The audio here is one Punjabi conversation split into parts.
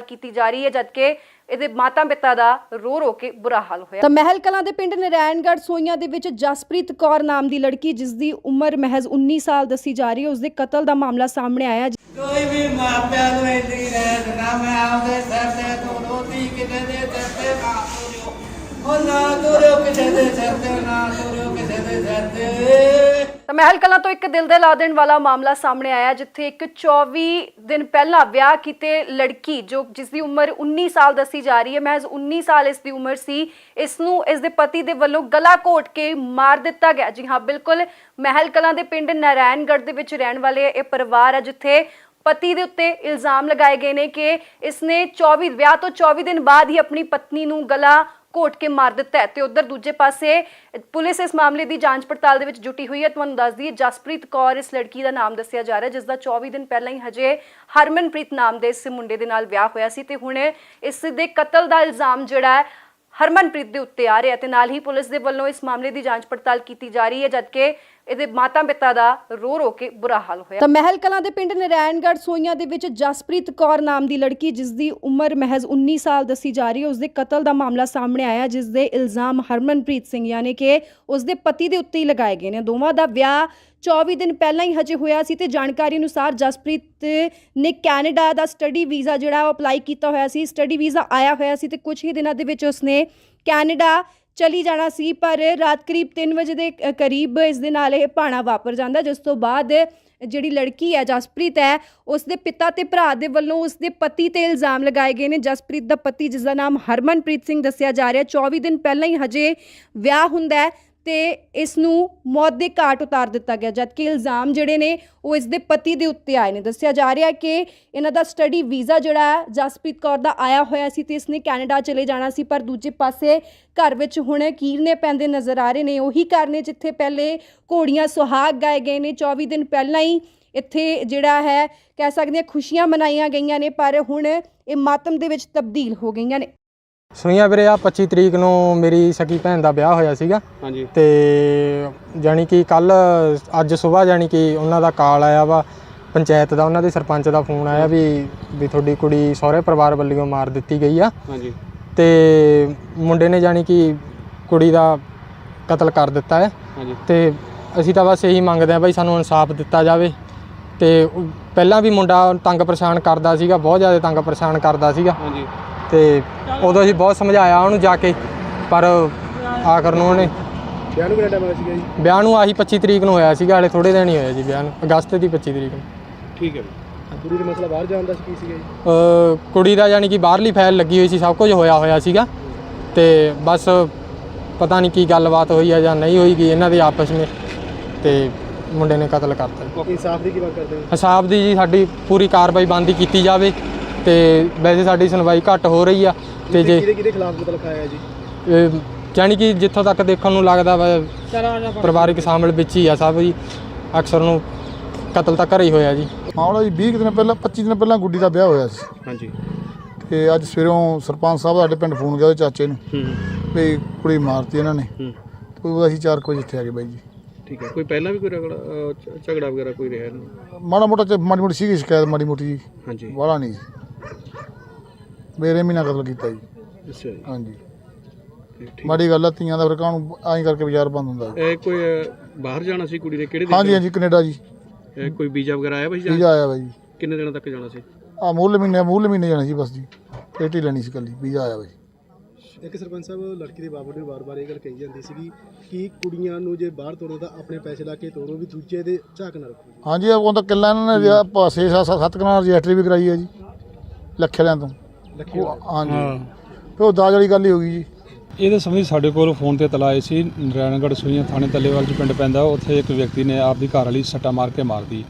ਕੀਤੀ ਜਾ ਰਹੀ ਹੈ ਜਦਕਿ ਇਹਦੇ ਮਾਤਾ ਪਿਤਾ ਦਾ ਰੋ ਰੋ ਕੇ ਬੁਰਾ ਹਾਲ ਹੋਇਆ। ਤਾਂ ਮਹਿਲ ਕਲਾਂ ਦੇ ਪਿੰਡ ਨਰੈਣਗੜ੍ਹ ਸੋਈਆਂ ਦੇ ਵਿੱਚ ਜਸਪ੍ਰੀਤ ਕੌਰ ਨਾਮ ਦੀ ਲੜਕੀ ਜਿਸ ਦੀ ਉਮਰ ਮਹਿਜ਼ 19 ਸਾਲ ਦੱਸੀ ਜਾ ਰਹੀ ਹੈ ਉਸ ਦੇ ਕਤਲ ਦਾ ਮਾਮਲਾ ਸਾਹਮਣੇ ਆਇਆ ਕੋਈ ਵੀ ਮਾਪਿਆਂ ਨੂੰ ਇੰਨੀ ਰਹਿਤ ਨਾ ਮੈਂ ਆਪਦੇ ਸਿਰ ਤੇ ਤੋਂ ਰੋਟੀ ਕਿਤੇ ਦੇ ਸਿਰ ਤੇ ਨਾ ਉਹ ਨਾ ਤੁਰਿਓ ਕਿਸੇ ਦੇ ਸਿਰ ਤੇ ਨਾ ਤੁਰਿਓ ਕਿਸੇ ਦੇ ਸਿਰ ਤੇ। ਤਾਂ ਮਹਿਲ ਕਲਾਂ ਤੋਂ ਇੱਕ ਦਿਲ ਦੇ ਦੇਣ ਵਾਲਾ ਮਾਮਲਾ ਸਾਹਮਣੇ ਆਇਆ, ਜਿੱਥੇ ਇੱਕ 24 ਦਿਨ ਪਹਿਲਾਂ ਵਿਆਹ ਕੀਤੇ ਲੜਕੀ ਜੋ ਜਿਸ ਦੀ ਉਮਰ 19 ਸਾਲ ਦੱਸੀ ਜਾ ਰਹੀ ਹੈ, ਮਹਿਜ਼ 19 ਸਾਲ ਇਸ ਦੀ ਉਮਰ ਸੀ ਇਸ ਨੂੰ ਇਸ ਦੇ ਪਤੀ ਦੇ ਵੱਲੋਂ ਗਲਾ ਘੋਟ ਕੇ ਮਾਰ ਦਿੱਤਾ ਗਿਆ। ਜੀ ਹਾਂ, ਬਿਲਕੁਲ ਮਹਿਲ ਕਲਾਂ ਦੇ ਪਿੰਡ ਨਾਰਾਇਣਗੜ੍ਹ ਦੇ ਵਿੱਚ ਰਹਿਣ ਵਾਲੇ ਇਹ ਪਰਿਵਾਰ ਹੈ, ਜਿੱਥੇ ਪਤੀ ਦੇ ਉੱਤੇ ਇਲਜ਼ਾਮ ਲਗਾਏ ਗਏ ਨੇ ਕਿ ਇਸਨੇ 24 ਵਿਆਹ ਤੋਂ 24 ਦਿਨ ਬਾਅਦ ਹੀ ਆਪਣੀ ਪਤਨੀ ਨੂੰ ਗਲਾ ਘੋਟ ਕੇ ਮਾਰ ਦਿੱਤਾ ਹੈ ਤੇ ਉਧਰ ਦੂਜੇ ਪਾਸੇ, ਪੁਲਿਸ ਇਸ ਮਾਮਲੇ ਦੀ ਜਾਂਚ ਪੜਤਾਲ ਦੇ ਵਿੱਚ ਜੁਟੀ ਹੋਈ ਹੈ। ਤੁਹਾਨੂੰ ਦੱਸ ਦਈਏ, ਜਸਪ੍ਰੀਤ ਕੌਰ ਇਸ ਲੜਕੀ ਦਾ ਨਾਮ ਦੱਸਿਆ ਜਾ ਰਿਹਾ ਹੈ ਜਿਸ ਦਾ 24 ਦਿਨ ਪਹਿਲਾਂ ਹੀ ਹਜੇ ਹਰਮਨਪ੍ਰੀਤ ਨਾਮ ਦੇ ਇਸ ਮੁੰਡੇ ਦੇ ਨਾਲ ਵਿਆਹ ਹੋਇਆ ਸੀ ਤੇ ਹੁਣ ਇਸ ਦੇ ਕਤਲ ਦਾ ਇਲਜ਼ਾਮ ਜਿਹੜਾ ਹੈ, ਹਰਮਨਪ੍ਰੀਤ ਦੇ ਉੱਤੇ ਆ ਰਿਹਾ ਹੈ ਤੇ ਨਾਲ ਹੀ ਪੁਲਿਸ ਦੇ ਵੱਲੋਂ ਇਸ ਮਾਮਲੇ ਦੀ ਜਾਂਚ ਪੜਤਾਲ ਕੀਤੀ ਜਾ ਰਹੀ ਹੈ, ਜਦਕਿ ਇਹਦੇ ਮਾਤਾ ਪਿਤਾ ਦਾ ਰੋ ਰੋ ਕੇ ਬੁਰਾ ਹਾਲ ਹੋਇਆ। ਤਾਂ ਮਹਿਲ ਕਲਾਂ ਦੇ ਪਿੰਡ ਨਰੈਣਗੜ੍ਹ ਸੋਈਆਂ ਦੇ ਵਿੱਚ ਜਸਪ੍ਰੀਤ ਕੌਰ ਨਾਮ ਦੀ ਲੜਕੀ ਜਿਸ ਦੀ ਉਮਰ ਮਹਿਜ਼ 19 ਸਾਲ ਦੱਸੀ ਜਾ ਰਹੀ ਹੈ ਉਸ ਦੇ ਕਤਲ ਦਾ ਮਾਮਲਾ ਸਾਹਮਣੇ ਆਇਆ, ਜਿਸ ਦੇ ਇਲਜ਼ਾਮ ਹਰਮਨਪ੍ਰੀਤ ਸਿੰਘ ਯਾਨੀ ਕਿ ਉਸ ਦੇ ਪਤੀ ਦੇ ਉੱਤੇ ਹੀ ਲਗਾਏ ਗਏ ਨੇ। ਦੋਵਾਂ ਦਾ ਵਿਆਹ 24 ਦਿਨ ਪਹਿਲਾਂ ਹੀ ਹਜੇ ਹੋਇਆ ਸੀ ਤੇ ਜਾਣਕਾਰੀ ਅਨੁਸਾਰ ਜਸਪ੍ਰੀਤ ਨੇ ਕੈਨੇਡਾ ਦਾ ਸਟੱਡੀ ਵੀਜ਼ਾ ਜਿਹੜਾ ਉਹ ਅਪਲਾਈ ਕੀਤਾ ਹੋਇਆ ਸੀ। ਸਟੱਡੀ ਵੀਜ਼ਾ ਆਇਆ ਹੋਇਆ ਸੀ ਤੇ ਕੁਝ ਹੀ ਦਿਨਾਂ ਦੇ ਵਿੱਚ ਉਸਨੇ ਕੈਨੇਡਾ ਚਲੀ ਜਾਣਾ ਸੀ, ਪਰ ਰਾਤ ਕਰੀਬ 3 ਵਜੇ ਦੇ ਕਰੀਬ ਇਸ ਦੇ ਨਾਲ ਇਹ ਭਾਣਾ ਵਾਪਰ ਜਾਂਦਾ, ਜਿਸ ਤੋਂ ਬਾਅਦ ਜਿਹੜੀ ਲੜਕੀ ਹੈ, ਜਸਪ੍ਰੀਤ ਹੈ, ਉਸ ਦੇ ਪਿਤਾ ਤੇ ਭਰਾ ਦੇ ਵੱਲੋਂ ਉਸ ਦੇ ਪਤੀ ਤੇ ਇਲਜ਼ਾਮ ਲਗਾਏ ਗਏ ਨੇ। ਜਸਪ੍ਰੀਤ ਦਾ ਪਤੀ ਜਿਸ ਦਾ ਨਾਮ ਹਰਮਨਪ੍ਰੀਤ ਸਿੰਘ ਦੱਸਿਆ ਜਾ ਰਿਹਾ 24 ਦਿਨ ਪਹਿਲਾਂ ਹੀ ਹਜੇ ਵਿਆਹ ਹੁੰਦਾ ਹੈ। ਤੇ ਇਸ ਨੂੰ ਮੌਤ ਦੇ ਘਾਟ ਉਤਾਰ ਦਿੱਤਾ ਗਿਆ, ਜਦਕਿ ਇਲਜ਼ਾਮ ਜਿਹੜੇ ਨੇ ਉਹ ਇਸ ਦੇ ਪਤੀ ਦੇ ਉੱਤੇ ਆਏ ਨੇ। ਦੱਸਿਆ ਜਾ ਰਿਹਾ ਕਿ ਇਹਨਾਂ ਦਾ ਸਟੱਡੀ ਵੀਜ਼ਾ ਜਿਹੜਾ ਹੈ, ਜਸਪ੍ਰੀਤ ਕੌਰ ਦਾ ਆਇਆ ਹੋਇਆ ਸੀ ਤੇ ਇਸਨੇ ਕੈਨੇਡਾ ਚਲੇ ਜਾਣਾ ਸੀ, ਪਰ ਦੂਜੇ ਪਾਸੇ ਘਰ ਵਿੱਚ ਹੁਣ ਕੀਰਨੇ ਪੈਂਦੇ ਨਜ਼ਰ ਆ ਰਹੇ ਨੇ। ਉਹੀ ਘਰ ਨੇ ਜਿੱਥੇ ਪਹਿਲੇ ਘੋੜੀਆਂ ਸੁਹਾਗ ਗਾਏ ਗਏ ਨੇ। 24 ਦਿਨ ਪਹਿਲਾਂ ਹੀ ਇੱਥੇ ਜਿਹੜਾ ਹੈ, ਕਹਿ ਸਕਦੇ ਹਾਂ, ਖੁਸ਼ੀਆਂ ਮਨਾਈਆਂ ਗਈਆਂ ਨੇ, ਪਰ ਹੁਣ ਇਹ ਮਾਤਮ ਦੇ ਵਿੱਚ ਤਬਦੀਲ ਹੋ ਗਈਆਂ ਨੇ। ਸੁਈਆਂ ਵੀਰੇ ਆ 25 ਤਰੀਕ ਨੂੰ ਮੇਰੀ ਸਕੀ ਭੈਣ ਦਾ ਵਿਆਹ ਹੋਇਆ ਸੀਗਾ। ਹਾਂਜੀ। ਤੇ ਜਾਣੀ ਕਿ ਕੱਲ ਅੱਜ ਸਵੇਰ ਜਾਣੀ ਕਿ ਉਹਨਾਂ ਦਾ ਕਾਲ ਆਇਆ ਵਾ ਪੰਚਾਇਤ ਦਾ ਉਹਨਾਂ ਦੇ ਸਰਪੰਚ ਦਾ ਫੋਨ ਆਇਆ ਵੀ ਵੀ ਤੁਹਾਡੀ ਕੁੜੀ ਸਹੁਰੇ ਪਰਿਵਾਰ ਵੱਲੋਂ ਮਾਰ ਦਿੱਤੀ ਗਈ ਆ। ਹਾਂਜੀ। ਤੇ ਮੁੰਡੇ ਨੇ ਜਾਣੀ ਕਿ ਕੁੜੀ ਦਾ ਕਤਲ ਕਰ ਦਿੱਤਾ ਹੈ। ਹਾਂਜੀ। ਤੇ ਅਸੀਂ ਤਾਂ ਬਸ ਇਹੀ ਮੰਗਦੇ ਆ ਬਈ ਸਾਨੂੰ ਇਨਸਾਫ ਦਿੱਤਾ ਜਾਵੇ। ਤੇ ਪਹਿਲਾਂ ਵੀ ਮੁੰਡਾ ਤੰਗ ਪਰੇਸ਼ਾਨ ਕਰਦਾ ਸੀਗਾ ਬਹੁਤ ਜ਼ਿਆਦਾ ਤੰਗ ਪਰੇਸ਼ਾਨ ਕਰਦਾ ਸੀਗਾ। ਹਾਂਜੀ। ਤੇ ਉਦੋਂ ਅਸੀਂ ਬਹੁਤ ਸਮਝਾਇਆ ਉਹਨੂੰ ਜਾ ਕੇ ਪਰ ਆਖਰ ਨੂੰ ਉਹਨੇ ਵਿਆਹ ਨੂੰ ਕਿੰਨਾ ਟਾਈਮ ਹੋਇਆ ਸੀਗਾ ਜੀ? ਵਿਆਹ ਨੂੰ ਆਹੀ 25 ਤਰੀਕ ਨੂੰ ਹੋਇਆ ਸੀਗਾ ਹਲੇ ਥੋੜੇ ਦਿਨ ਹੀ ਹੋਇਆ ਜੀ ਵਿਆਹ ਨੂੰ ਅਗਸਤ ਦੀ 25 ਤਰੀਕ ਨੂੰ। ਠੀਕ ਹੈ ਜੀ। ਕੁੜੀ ਦਾ ਮਸਲਾ ਬਾਹਰ ਜਾਣ ਦਾ ਸੀ ਕੀ ਸੀਗਾ ਜੀ? ਅ, ਕੁੜੀ ਦਾ ਯਾਨੀ ਕਿ ਬਾਹਰਲੀ ਫਾਈਲ ਲੱਗੀ ਹੋਈ ਸੀ ਸਭ ਕੁਝ ਹੋਇਆ ਹੋਇਆ ਸੀਗਾ। ਤੇ ਬਸ ਪਤਾ ਨਹੀਂ ਕੀ ਗੱਲਬਾਤ ਹੋਈ ਆ ਜਾਂ ਨਹੀਂ ਹੋਈ ਗੀ ਇਹਨਾਂ ਦੇ ਆਪਸ ਵਿੱਚ ਤੇ ਮੁੰਡੇ ਨੇ ਕਤਲ ਕਰਤਾ। ਇਨਸਾਫ ਦੀ ਕੀ ਮੰਗ ਕਰਦੇ ਹੋ? ਹਿਸਾਬ ਦੀ ਜੀ ਸਾਡੀ ਪੂਰੀ ਕਾਰਵਾਈ ਬੰਦੀ ਕੀਤੀ ਜਾਵੇ। ਤੇ ਵੈਸੇ ਸਾਡੀ ਸੁਣਵਾਈ ਘੱਟ ਹੋ ਰਹੀ ਆ ਤੇ ਜੇ ਕਿਹਦੇ ਕਿਹਦੇ ਖਿਲਾਫ ਮਤਲਬ ਖਾਇਆ ਜੀ? ਇਹ ਯਾਨੀ ਕਿ ਜਿੱਥੋਂ ਤੱਕ ਦੇਖਣ ਨੂੰ ਲੱਗਦਾ ਵਾ ਪਰਿਵਾਰਿਕ ਸ਼ਾਮਲ ਵਿੱਚ ਹੀ ਆ ਸਭ ਜੀ ਅਕਸਰ ਨੂੰ ਕਤਲ ਤਾਂ ਘਰੇ ਹੀ ਹੋਇਆ ਜੀ। ਮਾਮਲਾ ਜੀ 20 ਕੁ ਦਿਨ ਪਹਿਲਾਂ 25 ਦਿਨ ਪਹਿਲਾਂ ਗੁੱਡੀ ਦਾ ਵਿਆਹ ਹੋਇਆ ਸੀ। ਹਾਂਜੀ। ਤੇ ਅੱਜ ਸਵੇਰੋਂ ਸਰਪੰਚ ਸਾਹਿਬ ਸਾਡੇ ਪਿੰਡ ਫੋਨ ਗਿਆ ਉਹਦੇ ਚਾਚੇ ਨੂੰ ਹੂੰ। ਵੀ ਕੁੜੀ ਮਾਰਤੀ ਇਹਨਾਂ ਨੇ। ਹੂੰ। ਤੇ ਉਹ ਅਸੀਂ 4 ਵਜੇ ਇੱਥੇ ਆ ਗਏ ਬਾਈ ਜੀ। ਠੀਕ ਹੈ। ਕੋਈ ਪਹਿਲਾਂ ਵੀ ਕੋਈ ਰਗੜਾ ਝਗੜਾ ਵਗੈਰਾ ਕੋਈ ਰਿਹਾ ਨਹੀਂ? ਮਾੜਾ ਮੋਟਾ ਚ ਮਾੜੀ ਮੋਟੀ ਸੀਗੀ ਸ਼ਿਕਾਇਤ ਮਾੜੀ ਮੋਟੀ ਜੀ ਹਾਂਜੀ। ਵਾਲਾ ਨਹੀਂ ਮੇਰੇ ਮਹੀਨਾ ਕਤਲ ਕੀਤਾ ਜੀ। ਅੱਛਾ ਜੀ। ਹਾਂਜੀ। ਠੀਕ। ਮਾੜੀ ਗੱਲ ਆ ਧੀਆਂ ਦਾ ਫਿਰ ਕਾਹਨੂੰ ਐਂ ਕਰਕੇ ਵਿਚਾਰ ਬੰਦ ਹੁੰਦਾ ਜੀ। ਇਹ ਕੋਈ ਅਹ, ਬਾਹਰ ਜਾਣਾ ਸੀ ਕੁੜੀ ਨੇ ਕਿਹੜੇ ਹਾਂਜੀ ਹਾਂਜੀ ਕੈਨੇਡਾ ਜੀ। ਇਹ ਕੋਈ ਵੀਜ਼ਾ ਵਗੈਰਾ ਆਇਆ ਭਾਈ ਜਾਂ? ਵੀਜ਼ਾ ਆਇਆ ਬਾਈ ਜੀ ਕਿੰਨੇ ਦਿਨਾਂ ਤੱਕ ਜਾਣਾ ਸੀ? ਆ ਮੂਲ ਮਹੀਨੇ ਮੂਲ ਮਹੀਨੇ ਜਾਣਾ ਸੀ ਬਸ ਜੀ। ਪੇਟੀ ਲੈਣੀ ਸੀ ਕੱਲੀ ਵੀਜ਼ਾ ਆਇਆ ਬਾਈ ਇੱਕ ਸਰਪੰਚ ਸਾਹਿਬ ਲੜਕੀ ਦੇ ਬਾਬੂ ਨੂੰ ਵਾਰ-ਵਾਰ ਇਹ ਗੱਲ ਕਹੀ ਜਾਂਦੀ ਸੀਗੀ ਕਿ ਕੁੜੀਆਂ ਨੂੰ ਜੇ ਬਾਹਰ ਤੋਰੋ ਤਾਂ ਆਪਣੇ ਪੈਸੇ ਲਾ ਕੇ ਤੋਰੋ ਵੀ ਦੂਜੇ ਦੇ ਝਾਕ ਨਾ ਰੱਖੋ ਹਾਂਜੀ ਉਹ ਤਾਂ ਕਿੱਲਾ ਇਹਨਾਂ ਨੇ ਪਾਸੇ ਸੱਤ ਕਨਾਲ ਰਜਿਸਟਰੀ ਵੀ ਕਰਾਈ ਹੈ ਜੀ ਲੱਖੇ ਲਿਆਂ ਤੋਂ। ਉਹ- ਹਾਂਜੀ। ਤੇ ਉਹ ਦਾਜ ਵਾਲੀ ਗੱਲ ਹੀ ਹੋ ਗਈ ਜੀ। ਇਹਦੇ ਸੰਬੰਧੀ ਸਾਡੇ ਕੋਲ ਫੋਨ ਤੇ ਤਲਾ ਆਈ ਸੀ। ਨਰਾਇਣਗੜ੍ਹ ਸੂਈਆਂ ਥਾਣੇ ਤੱਲੇਵਾਲ ਚ ਪਿੰਡ ਪੈਂਦਾ। ਉੱਥੇ ਇੱਕ ਵਿਅਕਤੀ ਨੇ ਆਪਦੀ ਘਰ ਵਾਲੀ ਸੱਟਾ ਮਾਰ ਕੇ ਮਾਰਦੀ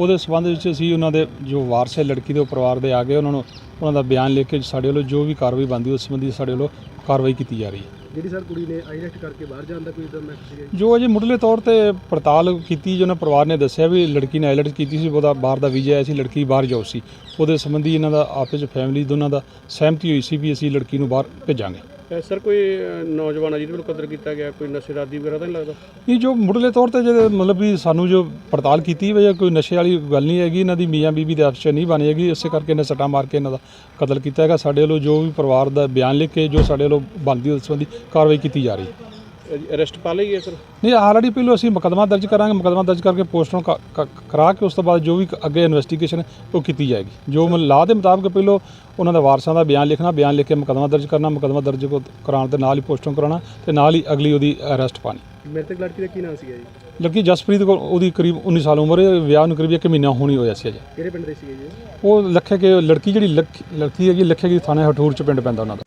ਉਹਦੇ ਸਬੰਧ ਵਿੱਚ ਅਸੀਂ ਉਹਨਾਂ ਦੇ ਜੋ ਵਾਰਸ ਹੈ ਲੜਕੀ ਦੇ ਉਹ ਪਰਿਵਾਰ ਦੇ ਆ ਗਏ। ਉਹਨਾਂ ਨੂੰ ਉਹਨਾਂ ਦਾ ਬਿਆਨ ਲਿਖ ਕੇ ਸਾਡੇ ਵੱਲੋਂ ਜੋ ਵੀ ਕਾਰਵਾਈ ਬਣਦੀ ਉਸ ਸੰਬੰਧੀ ਸਾਡੇ ਵੱਲੋਂ ਕਾਰਵਾਈ ਕੀਤੀ ਜਾ ਰਹੀ ਹੈ। ਜਿਹੜੀ ਸਰ ਕੁੜੀ ਨੇ ਆਈਲੈਟ ਕਰਕੇ ਬਾਹਰ ਜਾਣ ਦਾ ਕੋਈ ਇਦਾਂ ਮੈਸੇਜ ਸੀਗਾ ਜੋ ਅਜੇ ਮੁੱਢਲੇ ਤੌਰ ਤੇ ਪੜਤਾਲ ਕੀਤੀ ਜਿਹਨਾਂ ਪਰਿਵਾਰ ਨੇ ਦੱਸਿਆ ਵੀ ਲੜਕੀ ਨੇ ਆਈਲੈਟਸ ਕੀਤੀ ਸੀ, ਉਹਦਾ ਬਾਹਰ ਦਾ ਵੀਜ਼ਾ ਆਇਆ ਸੀ, ਲੜਕੀ ਬਾਹਰ ਜਾਓ ਸੀ। ਉਹਦੇ ਸੰਬੰਧੀ ਇਹਨਾਂ ਦਾ ਆਪਸ ਵਿੱਚ ਫੈਮਿਲੀ ਦੋਨਾਂ ਦਾ ਸਹਿਮਤੀ ਹੋਈ ਸੀ ਵੀ ਅਸੀਂ ਲੜਕੀ ਨੂੰ ਬਾਹਰ ਭੇਜਾਂਗੇ। ਸਰ, ਕੋਈ ਨੌਜਵਾਨ ਆ ਜਿਹਦੇ ਵੱਲੋਂ ਕਤਲ ਕੀਤਾ ਗਿਆ, ਕੋਈ ਨਸ਼ੇ ਦਾ ਆਦੀ ਵਗੈਰਾ ਤਾਂ ਨਹੀਂ ਲੱਗਦਾ? ਇਹ ਜੋ ਮੁੱਢਲੇ ਤੌਰ ਤੇ ਜਿਹੜੇ ਮਤਲਬ ਵੀ ਸਾਨੂੰ ਜੋ ਪੜਤਾਲ ਕੀਤੀ ਵੀ ਇਹ ਕੋਈ ਨਸ਼ੇ ਵਾਲੀ ਗੱਲ ਨਹੀਂ ਹੈਗੀ, ਇਹਨਾਂ ਦੀ ਮੀਆਂ ਬੀਬੀ ਦੇ ਅਫਸਰ ਨਹੀਂ ਬਣੀ ਹੈਗੀ, ਇਸੇ ਕਰਕੇ ਇਹਨੇ ਸੱਟਾਂ ਮਾਰ ਕੇ ਇਹਨਾਂ ਦਾ ਕਤਲ ਕੀਤਾ ਹੈਗਾ। ਸਾਡੇ ਵੱਲੋਂ ਜੋ ਵੀ ਪਰਿਵਾਰ ਦਾ ਬਿਆਨ ਲਿਖ ਕੇ ਜੋ ਸਾਡੇ ਵੱਲੋਂ ਬਣਦੀ ਉਸ ਸੰਬੰਧੀ ਕਾਰਵਾਈ ਕੀਤੀ ਜਾ ਰਹੀ ਹੈ। ਅਰੈਸਟ ਪਾ ਲਈ ਹੈ ਸਰ ਨਹੀਂ ਆਲਰੇਡੀ ਪਹਿਲਾਂ ਅਸੀਂ ਮੁਕੱਦਮਾ ਦਰਜ ਕਰਾਂਗੇ। ਮੁਕੱਦਮਾ ਦਰਜ ਕਰਕੇ ਪੋਸਟਮਾਰਟਮ ਕਰਾ ਕੇ ਉਸ ਤੋਂ ਬਾਅਦ ਜੋ ਵੀ ਅੱਗੇ ਇਨਵੈਸਟੀਗੇਸ਼ਨ ਉਹ ਕੀਤੀ ਜਾਏਗੀ। ਜੋ ਮ- ਲਾਅ ਦੇ ਮੁਤਾਬਕ ਪਹਿਲਾਂ ਉਹਨਾਂ ਦੇ ਵਾਰਸਾਂ ਦਾ ਬਿਆਨ ਲਿਖਣਾ ਬਿਆਨ ਲਿਖ ਕੇ ਮੁਕੱਦਮਾ ਦਰਜ ਕਰਨਾ ਮੁਕੱਦਮਾ ਦਰਜ ਕੋ- ਕਰਾਉਣ ਦੇ ਨਾਲ ਹੀ ਪੋਸਟਮਾਰਟਮ ਕਰਾਉਣਾ ਤੇ ਨਾਲ ਹੀ ਅਗਲੀ ਉਹਦੀ ਅਰੈਸਟ ਪਾਣੀ। ਮ੍ਰਿਤਕ ਲੜਕੀ ਦਾ ਕੀ ਨਾਮ ਸੀਗਾ ਜੀ? ਲੱਗੀ ਜਸਪ੍ਰੀਤ ਕੋਲ ਉਹਦੀ ਕਰੀਬ 19 ਸਾਲ ਉਮਰ ਹੈ ਵਿਆਹ ਨੂੰ ਕਰੀਬ 1 ਮਹੀਨਾ ਹੋਣੀ ਹੋਇਆ ਸੀ ਅਜੇ। ਕਿਹੜੇ ਪਿੰਡ ਦੇ ਸੀਗੇ ਜੀ ਉਹ ਲੱਖੇ ਕੇ ਲੜਕੀ ਜਿਹੜੀ ਲੱਖ- ਲੜਕੀ ਹੈਗੀ ਲੱਖੇ ਕੀ ਥਾਣੇ ਹਠੂਰ ਚ ਪਿੰਡ ਪੈਂਦਾ ਉਹਨਾਂ ਦਾ।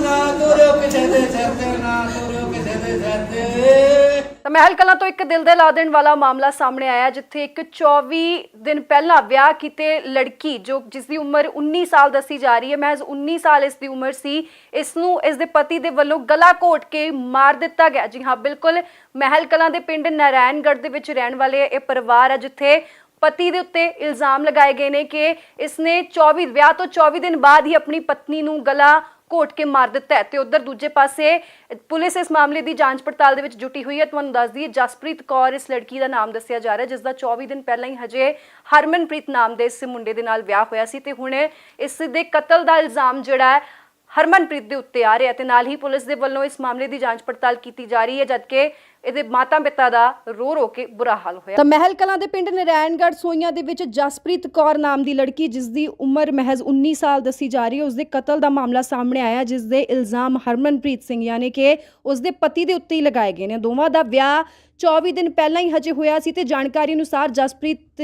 ਨਾ ਤੁਰਿਓ ਕਿਸੇ ਦੇ ਸਿਰ ਤੇ, ਨਾ ਤੁਰਿਓ ਕਿਸੇ ਦੇ ਸਿਰ ਤੇ। ਤਾਂ ਮਹਿਲ ਕਲਾਂ ਤੋਂ ਇੱਕ ਦਿਲ ਦੇ ਲਾ ਦੇਣ ਵਾਲਾ ਮਾਮਲਾ ਸਾਹਮਣੇ ਆਇਆ, ਜਿੱਥੇ ਇੱਕ 24 ਦਿਨ ਪਹਿਲਾਂ ਵਿਆਹ ਕੀਤੇ ਲੜਕੀ, ਜੋ ਜਿਸ ਦੀ ਉਮਰ 19 ਸਾਲ ਦੱਸੀ ਜਾ ਰਹੀ ਹੈ, ਮਹਿਜ਼ 19 ਸਾਲ ਇਸ ਦੀ ਉਮਰ ਸੀ, ਇਸ ਨੂੰ, ਇਸ ਦੇ ਪਤੀ ਦੇ ਵੱਲੋਂ ਗਲਾ ਘੋਟ ਕੇ ਮਾਰ ਦਿੱਤਾ ਗਿਆ। ਜੀ ਹਾਂ, ਬਿਲਕੁਲ ਮਹਿਲ ਕਲਾਂ ਦੇ ਪਿੰਡ ਨਾਰਾਇਣਗੜ੍ਹ ਦੇ ਵਿੱਚ ਰਹਿਣ ਵਾਲੇ ਇਹ ਪਰਿਵਾਰ ਹੈ ਜਿੱਥੇ ਪਤੀ ਦੇ ਉੱਤੇ ਇਲਜ਼ਾਮ ਲਗਾਏ ਗਏ ਨੇ ਕਿ ਇਸਨੇ 24 ਵਿਆਹ ਤੋਂ 24 ਦਿਨ ਬਾਅਦ ਹੀ ਆਪਣੀ ਪਤਨੀ ਨੂੰ ਗਲਾ ਘੋਟ ਕੇ ਮਾਰ ਦਿੱਤਾ ਹੈ ਤੇ ਉਧਰ ਦੂਜੇ ਪਾਸੇ, ਪੁਲਿਸ ਇਸ ਮਾਮਲੇ ਦੀ ਜਾਂਚ ਪੜਤਾਲ ਦੇ ਵਿੱਚ ਜੁਟੀ ਹੋਈ ਹੈ। ਤੁਹਾਨੂੰ ਦੱਸ ਦਈਏ, ਜਸਪ੍ਰੀਤ ਕੌਰ ਇਸ ਲੜਕੀ ਦਾ ਨਾਮ ਦੱਸਿਆ ਜਾ ਰਿਹਾ ਜਿਸ ਦਾ 24 ਦਿਨ ਪਹਿਲਾਂ ਹੀ ਹਜੇ ਹਰਮਨਪ੍ਰੀਤ ਨਾਮ ਦੇ ਇਸ ਮੁੰਡੇ ਦੇ ਨਾਲ ਵਿਆਹ ਹੋਇਆ ਸੀ ਤੇ ਹੁਣ ਇਸ ਦੇ ਕਤਲ ਦਾ ਇਲਜ਼ਾਮ ਜਿਹੜਾ ਹੈ, ਹਰਮਨਪ੍ਰੀਤ ਦੇ ਉੱਤੇ ਆ ਰਿਹਾ ਤੇ ਨਾਲ ਹੀ ਪੁਲਿਸ ਦੇ ਵੱਲੋਂ ਇਸ ਮਾਮਲੇ ਦੀ ਜਾਂਚ ਪੜਤਾਲ ਕੀਤੀ ਜਾ ਰਹੀ ਹੈ, ਜਦਕਿ ਇਹਦੇ ਮਾਤਾ ਪਿਤਾ ਦਾ ਰੋ ਰੋ ਕੇ ਬੁਰਾ ਹਾਲ ਹੋਇਆ। ਤਾਂ ਮਹਿਲ ਕਲਾਂ ਦੇ ਪਿੰਡ ਨਰੈਣਗੜ੍ਹ ਸੋਈਆਂ ਦੇ ਵਿੱਚ ਜਸਪ੍ਰੀਤ ਕੌਰ ਨਾਮ ਦੀ ਲੜਕੀ ਜਿਸ ਦੀ ਉਮਰ ਮਹਿਜ਼ 19 ਸਾਲ ਦੱਸੀ ਜਾ ਰਹੀ ਹੈ ਉਸ ਦੇ ਕਤਲ ਦਾ ਮਾਮਲਾ ਸਾਹਮਣੇ ਆਇਆ ਜਿਸ ਦੇ ਇਲਜ਼ਾਮ ਹਰਮਨਪ੍ਰੀਤ ਸਿੰਘ ਯਾਨੀ ਕਿ ਉਸ ਦੇ ਪਤੀ ਦੇ ਉੱਤੇ ਹੀ ਲਗਾਏ ਗਏ ਨੇ। ਦੋਵਾਂ ਦਾ ਵਿਆਹ 24 ਦਿਨ ਪਹਿਲਾਂ ਹੀ ਹਜੇ ਹੋਇਆ ਸੀ ਤੇ ਜਾਣਕਾਰੀ ਅਨੁਸਾਰ ਜਸਪ੍ਰੀਤ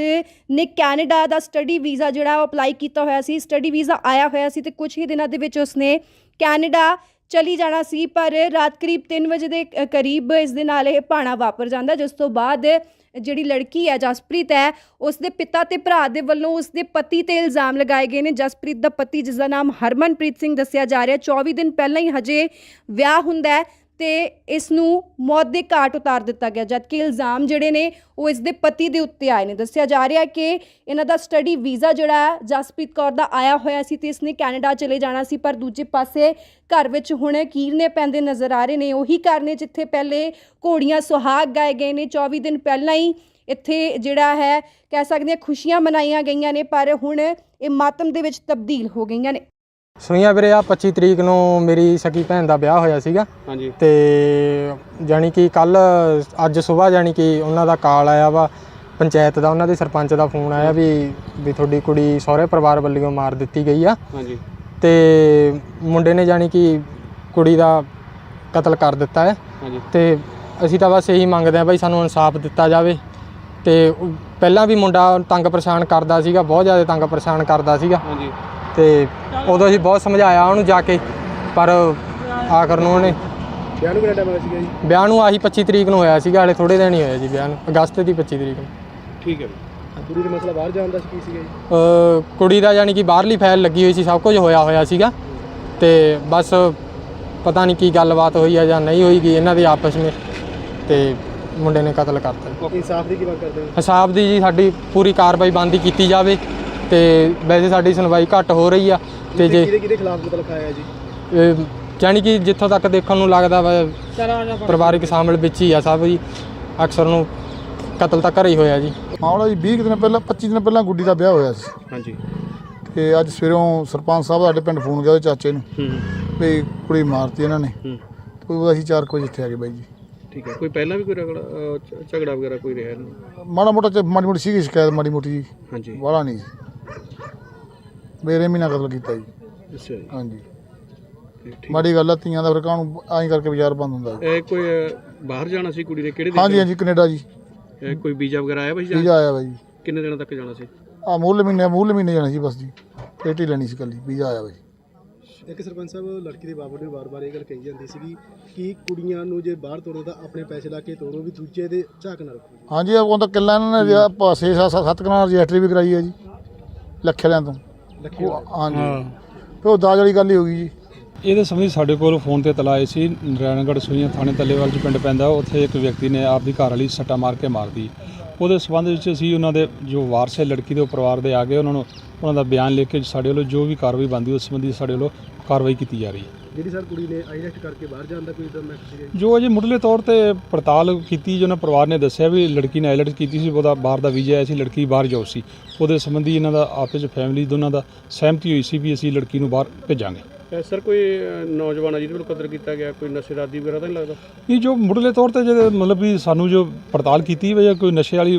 ਨੇ ਕੈਨੇਡਾ ਦਾ ਸਟੱਡੀ ਵੀਜ਼ਾ ਜਿਹੜਾ ਉਹ ਅਪਲਾਈ ਕੀਤਾ ਹੋਇਆ ਸੀ। ਸਟੱਡੀ ਵੀਜ਼ਾ ਆਇਆ ਹੋਇਆ ਸੀ ਤੇ ਕੁਝ ਹੀ ਦਿਨਾਂ ਦੇ ਵਿੱਚ ਉਸਨੇ ਕੈਨੇਡਾ ਚਲੀ ਜਾਣਾ ਸੀ, ਪਰ ਰਾਤ ਕਰੀਬ 3 ਵਜੇ ਦੇ ਕਰੀਬ ਇਸ ਦੇ ਨਾਲ ਇਹ ਭਾਣਾ ਵਾਪਰ ਜਾਂਦਾ, ਜਿਸ ਤੋਂ ਬਾਅਦ ਜਿਹੜੀ ਲੜਕੀ ਹੈ, ਜਸਪ੍ਰੀਤ ਹੈ, ਉਸ ਦੇ ਪਿਤਾ ਤੇ ਭਰਾ ਦੇ ਵੱਲੋਂ ਉਸ ਦੇ ਪਤੀ ਤੇ ਇਲਜ਼ਾਮ ਲਗਾਏ ਗਏ ਨੇ। ਜਸਪ੍ਰੀਤ ਦਾ ਪਤੀ ਜਿਸ ਦਾ ਨਾਮ ਹਰਮਨਪ੍ਰੀਤ ਸਿੰਘ ਦੱਸਿਆ ਜਾ ਰਿਹਾ 24 ਦਿਨ ਪਹਿਲਾਂ ਹੀ ਹਜੇ ਵਿਆਹ ਹੁੰਦਾ ਹੈ। ਤੇ ਇਸ ਨੂੰ ਮੌਤ ਦੇ ਘਾਟ ਉਤਾਰ ਦਿੱਤਾ ਗਿਆ, ਜਦਕਿ ਇਲਜ਼ਾਮ ਜਿਹੜੇ ਨੇ ਉਹ ਇਸ ਦੇ ਪਤੀ ਦੇ ਉੱਤੇ ਆਏ ਨੇ। ਦੱਸਿਆ ਜਾ ਰਿਹਾ ਕਿ ਇਹਨਾਂ ਦਾ ਸਟੱਡੀ ਵੀਜ਼ਾ ਜਿਹੜਾ ਹੈ, ਜਸਪ੍ਰੀਤ ਕੌਰ ਦਾ ਆਇਆ ਹੋਇਆ ਸੀ ਤੇ ਇਸਨੇ ਕੈਨੇਡਾ ਚਲੇ ਜਾਣਾ ਸੀ, ਪਰ ਦੂਜੇ ਪਾਸੇ ਘਰ ਵਿੱਚ ਹੁਣ ਕੀਰਨੇ ਪੈਂਦੇ ਨਜ਼ਰ ਆ ਰਹੇ ਨੇ। ਉਹੀ ਘਰ ਨੇ ਜਿੱਥੇ ਪਹਿਲੇ ਘੋੜੀਆਂ ਸੁਹਾਗ ਗਾਏ ਗਏ ਨੇ। 24 ਦਿਨ ਪਹਿਲਾਂ ਹੀ ਇੱਥੇ ਜਿਹੜਾ ਹੈ, ਕਹਿ ਸਕਦੇ ਹਾਂ, ਖੁਸ਼ੀਆਂ ਮਨਾਈਆਂ ਗਈਆਂ ਨੇ, ਪਰ ਹੁਣ ਇਹ ਮਾਤਮ ਦੇ ਵਿੱਚ ਤਬਦੀਲ ਹੋ ਗਈਆਂ ਨੇ। ਸੁਈਆਂ ਵੀਰੇ ਆ 25 ਤਰੀਕ ਨੂੰ ਮੇਰੀ ਸਕੀ ਭੈਣ ਦਾ ਵਿਆਹ ਹੋਇਆ ਸੀਗਾ। ਹਾਂਜੀ। ਤੇ ਜਾਣੀ ਕਿ ਕੱਲ ਅੱਜ ਸਵੇਰ ਜਾਣੀ ਕਿ ਉਹਨਾਂ ਦਾ ਕਾਲ ਆਇਆ ਵਾ ਪੰਚਾਇਤ ਦਾ ਉਹਨਾਂ ਦੇ ਸਰਪੰਚ ਦਾ ਫੋਨ ਆਇਆ ਵੀ ਵੀ ਤੁਹਾਡੀ ਕੁੜੀ ਸਹੁਰੇ ਪਰਿਵਾਰ ਵੱਲੋਂ ਮਾਰ ਦਿੱਤੀ ਗਈ ਆ। ਹਾਂਜੀ। ਤੇ ਮੁੰਡੇ ਨੇ ਜਾਣੀ ਕਿ ਕੁੜੀ ਦਾ ਕਤਲ ਕਰ ਦਿੱਤਾ ਹੈ। ਹਾਂਜੀ। ਤੇ ਅਸੀਂ ਤਾਂ ਬਸ ਇਹੀ ਮੰਗਦੇ ਆ ਬਈ ਸਾਨੂੰ ਇਨਸਾਫ ਦਿੱਤਾ ਜਾਵੇ। ਤੇ ਪਹਿਲਾਂ ਵੀ ਮੁੰਡਾ ਤੰਗ ਪਰੇਸ਼ਾਨ ਕਰਦਾ ਸੀਗਾ ਬਹੁਤ ਜ਼ਿਆਦਾ ਤੰਗ ਪਰੇਸ਼ਾਨ ਕਰਦਾ ਸੀਗਾ। ਹਾਂਜੀ। ਤੇ ਉਦੋਂ ਅਸੀਂ ਬਹੁਤ ਸਮਝਾਇਆ ਉਹਨੂੰ ਜਾ ਕੇ ਪਰ ਆਖਰ ਨੂੰ ਉਹਨੇ ਵਿਆਹ ਨੂੰ ਕਿੰਨਾ ਟਾਈਮ ਹੋਇਆ ਸੀਗਾ ਜੀ? ਵਿਆਹ ਨੂੰ ਆਹੀ 25 ਤਰੀਕ ਨੂੰ ਹੋਇਆ ਸੀਗਾ ਹਲੇ ਥੋੜੇ ਦਿਨ ਹੀ ਹੋਇਆ ਜੀ ਵਿਆਹ ਨੂੰ ਅਗਸਤ ਦੀ 25 ਤਰੀਕ ਨੂੰ। ਠੀਕ ਹੈ ਕੁੜੀ ਦਾ ਮਸਲਾ ਬਾਹਰ ਜਾਣ ਦਾ ਸੀ ਕੀ ਸੀਗਾ ਜੀ? ਅ, ਕੁੜੀ ਦਾ ਯਾਨੀ ਕਿ ਬਾਹਰਲੀ ਫਾਈਲ ਲੱਗੀ ਹੋਈ ਸੀ ਸਭ ਕੁਝ ਹੋਇਆ ਹੋਇਆ ਸੀਗਾ। ਤੇ ਬਸ ਪਤਾ ਨਹੀਂ ਕੀ ਗੱਲਬਾਤ ਹੋਈ ਆ ਜਾਂ ਨਹੀਂ ਹੋਈਗੀ ਇਹਨਾਂ ਦੇ ਆਪਸ ਵਿੱਚ ਤੇ ਮੁੰਡੇ ਨੇ ਕਤਲ ਕਰਤਾ। ਇਨਸਾਫ ਦੀ ਕੀ ਮੰਗ ਕਰਦੇ ਹੋ? ਹਿਸਾਬ ਦੀ ਜੀ ਸਾਡੀ ਪੂਰੀ ਕਾਰਵਾਈ ਬੰਦੀ ਕੀਤੀ ਜਾਵੇ। ਤੇ ਵੈਸੇ ਸਾਡੀ ਸੁਣਵਾਈ ਘੱਟ ਹੋ ਰਹੀ ਆ ਤੇ ਜੇ ਕਿਹਦੇ ਕਿਹਦੇ ਖਿਲਾਫ ਮੁਕਦਮਾ ਲਿਖਾਇਆ ਜੀ? ਅਹ ਜਾਣੀ ਕਿ ਜਿੱਥੋਂ ਤੱਕ ਦੇਖਣ ਨੂੰ ਲੱਗਦਾ ਵਾ ਪਰਿਵਾਰਿਕ ਸ਼ਾਮਲ ਵਿੱਚ ਹੀ ਆ ਸਭ ਜੀ ਅਕਸਰ ਨੂੰ ਕਤਲ ਤਾਂ ਘਰੇ ਹੀ ਹੋਇਆ ਜੀ। ਮਾਮਲਾ ਜੀ 20 ਕੁ ਦਿਨ ਪਹਿਲਾਂ 25 ਦਿਨ ਪਹਿਲਾਂ ਗੁੱਡੀ ਦਾ ਵਿਆਹ ਹੋਇਆ ਸੀ। ਹਾਂਜੀ। ਤੇ ਅੱਜ ਸਵੇਰੋਂ ਸਰਪੰਚ ਸਾਹਿਬ ਸਾਡੇ ਪਿੰਡ ਫੋਨ ਗਿਆ ਉਹਦੇ ਚਾਚੇ ਨੂੰ। ਹੂੰ। ਵੀ ਕੁੜੀ ਮਾਰਤੀ ਇਹਨਾਂ ਨੇ। ਹੂੰ। ਤੇ ਉਹ ਅਸੀਂ 4 ਵਜੇ ਇੱਥੇ ਆ ਗਏ ਬਾਈ ਜੀ। ਠੀਕ ਹੈ। ਕੋਈ ਪਹਿਲਾਂ ਵੀ ਕੋਈ ਰਗੜਾ ਝਗੜਾ ਵਗੈਰਾ ਕੋਈ ਰਿਹਾ ਨਹੀਂ ਮਾੜਾ ਮੋਟਾ ਚ ਮਾੜੀ ਮੋਟੀ ਸੀਗੀ ਸ਼ਿਕਾਇਤ ਮਾੜੀ ਮੋਟੀ ਜੀ ਹਾਂਜੀ। ਵਾਲਾ ਨਹੀਂ ਮੇਰੇ ਮਹੀਨਾ ਕਤਲ ਕੀਤਾ ਜੀ। ਅੱਛਾ ਜੀ। ਹਾਂਜੀ। ਠੀਕ- ਮਾੜੀ ਗੱਲ ਆ ਧੀਆਂ ਦਾ ਫਿਰ ਕਾਹਨੂੰ ਐਂ ਕਰਕੇ ਬਾਜ਼ਾਰ ਬੰਦ ਹੁੰਦਾ ਜੀ। ਇਹ ਕੋਈ ਬਾਹਰ ਜਾਣਾ ਸੀ ਕੁੜੀ ਨੇ ਕਿਹੜੇ ਦਿਨ ਹਾਂਜੀ ਹਾਂਜੀ ਕੈਨੇਡਾ ਜੀ। ਇਹ ਕੋਈ ਵੀਜ਼ਾ ਵਗੈਰਾ ਆਇਆ ਭਾਈ ਵੀਜ਼ਾ ਆਇਆ ਬਾਈ। ਜੀ ਕਿੰਨੇ ਦਿਨਾਂ ਤੱਕ ਜਾਣਾ ਸੀ? ਆ ਮੂਲ ਮਹੀਨੇ ਮੂਲ ਮਹੀਨੇ ਜਾਣਾ ਸੀ ਬਸ ਜੀ। ਪੇਟੀ ਲੈਣੀ ਸੀ ਕੱਲੀ ਵੀਜ਼ਾ ਆਇਆ ਬਾਈ। ਇੱਕ ਸਰਪੰਚ ਸਾਹਿਬ ਲੜਕੀ ਦੇ ਬਾਬੂ ਨੂੰ ਵਾਰ-ਵਾਰ ਇਹ ਗੱਲ ਕਹੀ ਜਾਂਦੀ ਸੀਗੀ ਕਿ ਕੁੜੀਆਂ ਨੂੰ ਜੇ ਬਾਹਰ ਤੋਰੋ ਤਾਂ ਆਪਣੇ ਪੈਸੇ ਲਾ ਕੇ ਤੋਰੋ ਵੀ ਦੂਜੇ ਦੇ ਝਾਕ ਨਾ ਰੱਖੋ ਹਾਂਜੀ ਉਹ ਤਾਂ ਕਿੱਲਾ ਇਹਨਾਂ ਨੇ ਵਿਆਹ ਪਾਸੇ ਸੱਤ ਸੱਤ ਕਨਾਲ ਰਜਿਸਟਰੀ ਵੀ ਕਰਾਈ ਹੈ ਜੀ ਲੱਖੇ ਲਿਆਂ ਤੋਂ। ਲੱਖੇ ਉਹ- ਹਾਂਜੀ। ਉਹ ਦਾਜ ਵਾਲੀ ਗੱਲ ਹੀ ਹੋ ਗਈ ਜੀ। ਇਹਦੇ ਸੰਬੰਧੀ ਸਾਡੇ ਕੋਲ ਫੋਨ ਤੇ ਤਲਾ ਆਈ ਸੀ ਨਾਰਾਇਣਗੜ੍ਹ ਸੂਈਆਂ ਥਾਣੇ ਤੱਲੇਵਾਲ ਚ ਪਿੰਡ ਪੈਂਦਾ ਉੱਥੇ ਇੱਕ ਵਿਅਕਤੀ ਨੇ ਆਪਦੀ ਘਰ ਵਾਲੀ ਸੱਟਾ ਮਾਰ ਕੇ ਮਾਰਦੀ ਉਹਦੇ ਸਬੰਧ ਵਿੱਚ ਅਸੀਂ ਉਹਨਾਂ ਦੇ ਜੋ ਵਾਰਸ ਹੈ ਲੜਕੀ ਦੇ ਪਰਿਵਾਰ ਦੇ ਆ ਗਏ ਉਹਨਾਂ ਨੂੰ ਉਹਨਾਂ ਦਾ ਬਿਆਨ ਲਿਖ ਕੇ ਸਾਡੇ ਵੱਲੋਂ ਜੋ ਵੀ ਕਾਰਵਾਈ ਬਣਦੀ ਉਸ ਸੰਬੰਧੀ ਸਾਡੇ ਵੱਲੋਂ ਕਾਰਵਾਈ ਕੀਤੀ ਜਾ ਰਹੀ ਹੈ। ਜਿਹੜੀ ਸਰ ਕੁੜੀ ਨੇ ਆਈਲੈਟ ਕਰਕੇ ਬਾਹਰ ਜਾਣ ਦਾ ਕੋਈ ਇਦਾਂ ਮੈਸੇਜ ਸੀਗਾ ਜੀ? ਜੋ ਅਜੇ ਮੁੱਢਲੇ ਤੌਰ ਤੇ ਪੜਤਾਲ ਕੀਤੀ ਜੋ ਉਹਨਾਂ ਪਰਿਵਾਰ ਨੇ ਦੱਸਿਆ ਵੀ ਲੜਕੀ ਨੇ ਆਈਲੈਟਸ ਕੀਤੀ ਸੀ ਉਹਦਾ ਬਾਹਰ ਦਾ ਵੀਜ਼ਾ ਆਇਆ ਸੀ ਲੜਕੀ ਬਾਹਰ ਜਾਊ ਸੀ। ਉਹਦੇ ਸੰਬੰਧੀ ਇਹਨਾਂ ਦਾ ਆਪਸ ਵਿੱਚ ਫੈਮਿਲੀ ਦੋਨਾਂ ਦਾ ਸਹਿਮਤੀ ਹੋਈ ਸੀ ਵੀ ਅਸੀਂ ਲੜਕੀ ਨੂੰ ਬਾਹਰ ਭੇਜਾਂਗੇ। ਸਰ ਕੋਈ ਨੌਜਵਾਨ ਆ ਜਿਹਦੇ ਵੱਲੋਂ ਕਤਲ ਕੀਤਾ ਗਿਆ ਕੋਈ ਨਸ਼ੇ ਦਾ ਆਦੀ ਵਗੈਰਾ ਤਾਂ ਨਹੀਂ ਲੱਗਦਾ? ਇਹ ਜੋ ਮੁੱਢਲੇ ਤੌਰ ਤੇ ਜਿਹੜੇ ਮਤਲਬ ਵੀ ਸਾਨੂੰ ਜੋ ਪੜਤਾਲ ਕੀਤੀ ਵੀ ਜਾਂ ਕੋਈ ਨਸ਼ੇ ਵਾਲੀ